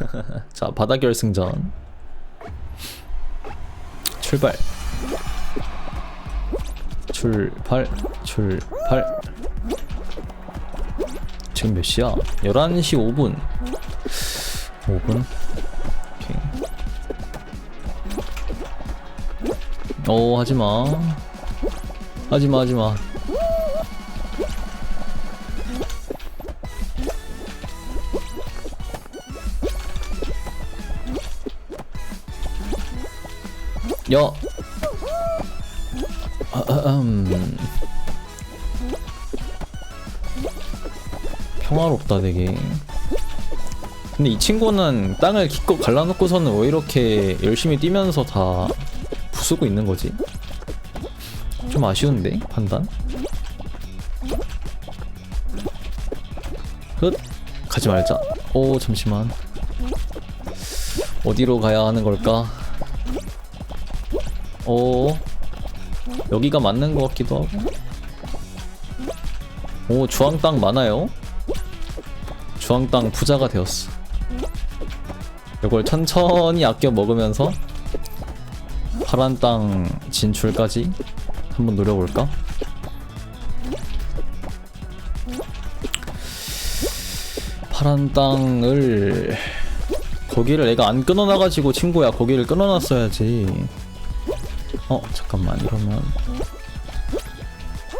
자 바다 결승전. 출발. 출발 출발. 지금 몇 시야? 11시 5분. 5분? 오케이. 오 하지마. 하지마 하지마 아, 음. 평화롭다 되게 근데 이 친구는 땅을 기껏 갈라놓고서는 왜 이렇게 열심히 뛰면서 다 부수고 있는 거지? 좀 아쉬운데 판단? 끝 가지 말자 오 잠시만 어디로 가야 하는 걸까? 오 여기가 맞는 것 같기도 하고. 오 주황 땅 많아요. 주황 땅 부자가 되었어. 이걸 천천히 아껴 먹으면서 파란 땅 진출까지 한번 노려볼까? 파란 땅을 거기를 내가 안 끊어놔가지고 친구야. 거기를 끊어놨어야지 어 잠깐만 이러면.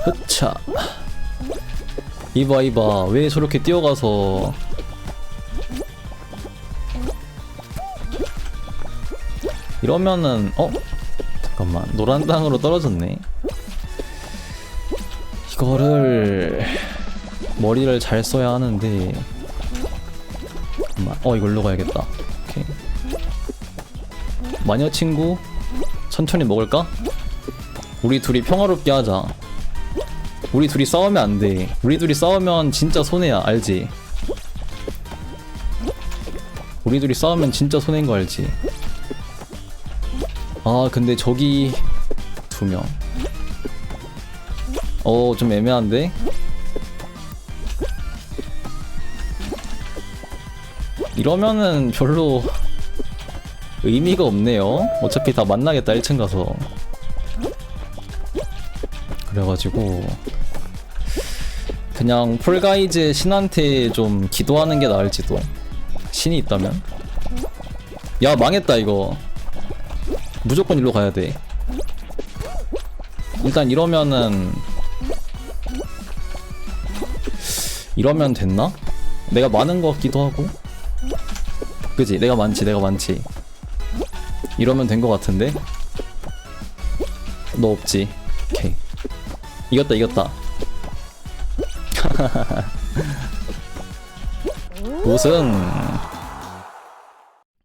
흐차. 이봐 이봐. 왜 저렇게 뛰어가서. 이러면은 어? 잠깐만. 노란 땅으로 떨어졌네. 이거를 머리를 잘 써야 하는데. 잠깐만. 어 이걸로 가야겠다. 오케이. 마녀 친구 천천히 먹을까? 우리 둘이 평화롭게 하자. 우리 둘이 싸우면 안 돼. 우리 둘이 싸우면 진짜 손해야, 알지? 우리 둘이 싸우면 진짜 손해인 거 알지? 아, 근데 저기 두 명. 어, 좀 애매한데? 이러면은 별로 의미가 없네요. 어차피 다 만나겠다 1층 가서. 그래가지고 그냥 폴가이즈 신한테 좀 기도하는 게 나을지도. 신이 있다면. 야 망했다 이거. 무조건 일로 가야 돼. 일단 이러면은 이러면 됐나? 내가 많은 것 같기도 하고. 그지? 내가 많지, 내가 많지. 이러면 된 것 같은데? 너 없지? 오케이 이겼다 이겼다 우승